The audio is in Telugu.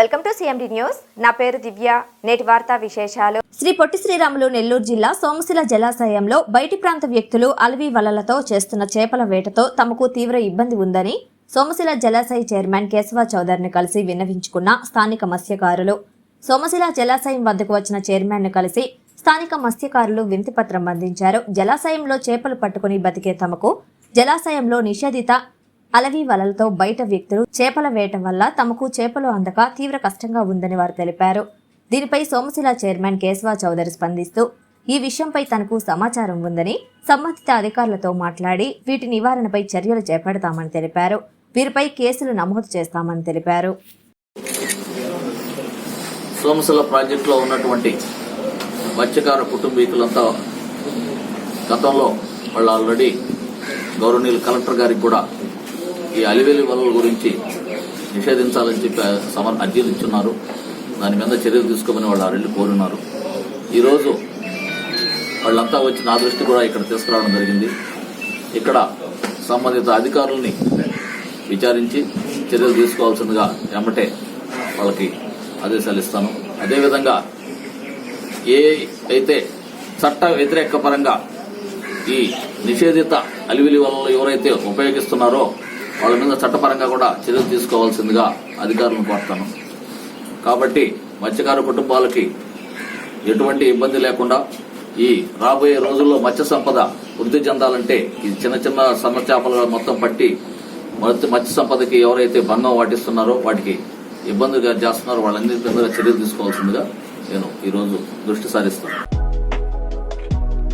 Welcome to CMD news. నా పేరు దివ్య. నేటి వార్తా విశేషాలు. శ్రీ పొట్టి శ్రీరాములు నెల్లూరు జిల్లా సోమశిల జలాశయంలో బయటి ప్రాంత వ్యక్తులు అలవి వలలతో చేస్తున్న చేపల వేటతో తమకు తీవ్ర ఇబ్బంది ఉందని సోమశిల జలాశయ చైర్మన్ కేశవ చౌదరిని కలిసి విన్నవించుకున్న స్థానిక మత్స్యకారులు. సోమశిల జలాశయం వద్దకు వచ్చిన చైర్మన్ను కలిసి స్థానిక మత్స్యకారులు వింతిపత్రం అందించారు. జలాశయంలో చేపలు పట్టుకుని బతికే తమకు జలాశయంలో నిషేధిత అలవి వలలతో బయట వ్యక్తులు చేపల వేట వల్ల తమకు చేపలు అందక తీవ్ర కష్టంగా ఉందని వారు తెలిపారు. దీనిపై సోమశిల చైర్మన్ కేశవ చౌదరి స్పందిస్తూ ఈ విషయంపై తనకు సమాచారం ఉందని సంబంధిత అధికారులతో మాట్లాడి వీటి నివారణపై చర్యలు చేపడతామని తెలిపారు. వీరిపై కేసులు నమోదు చేస్తామని తెలిపారు. సోమశిల ప్రాజెక్టులో ఉన్నటువంటి మత్స్యకార కుటుంబీకులంతా గతంలో వాళ్ళు ఆల్రెడీ గౌరవనీయులు కలెక్టర్ గారికి కూడా ఈ అలివేలి వలల గురించి నిషేధించాలని చెప్పి సమర్ అర్జీలు ఇచ్చున్నారు. దాని మీద చర్యలు తీసుకోమని వాళ్ళు ఆ రెండు కోరున్నారు. ఈరోజు వాళ్ళంతా వచ్చి నా దృష్టి కూడా ఇక్కడ తీసుకురావడం జరిగింది. ఇక్కడ సంబంధిత అధికారుల్ని విచారించి చర్యలు తీసుకోవాల్సిందిగా ఎమ్మటే వాళ్ళకి ఆదేశాలు ఇస్తాను. అదేవిధంగా ఏ అయితే చట్ట వ్యతిరేక పరంగా ఈ నిషేధిత అలివిలి వలలు ఎవరైతే ఉపయోగిస్తున్నారో వాళ్ళ మీద చట్టపరంగా కూడా చర్యలు తీసుకోవాల్సిందిగా అధికారులను కోరుతాను. కాబట్టి మత్స్యకార కుటుంబాలకి ఎటువంటి ఇబ్బంది లేకుండా ఈ రాబోయే రోజుల్లో మత్స్య సంపద వృద్ధి చెందాలంటే ఈ చిన్న చిన్న సన్న చేపలు మొత్తం పట్టి మత్స్య మత్స్య సంపదకి ఎవరైతే భంగం వాటిస్తున్నారో వాటికి ఇబ్బందిగా చేస్తున్నారో వాళ్ళందరి మీద చర్యలు తీసుకోవాల్సిందిగా నేను ఈరోజు దృష్టి సారిస్తాను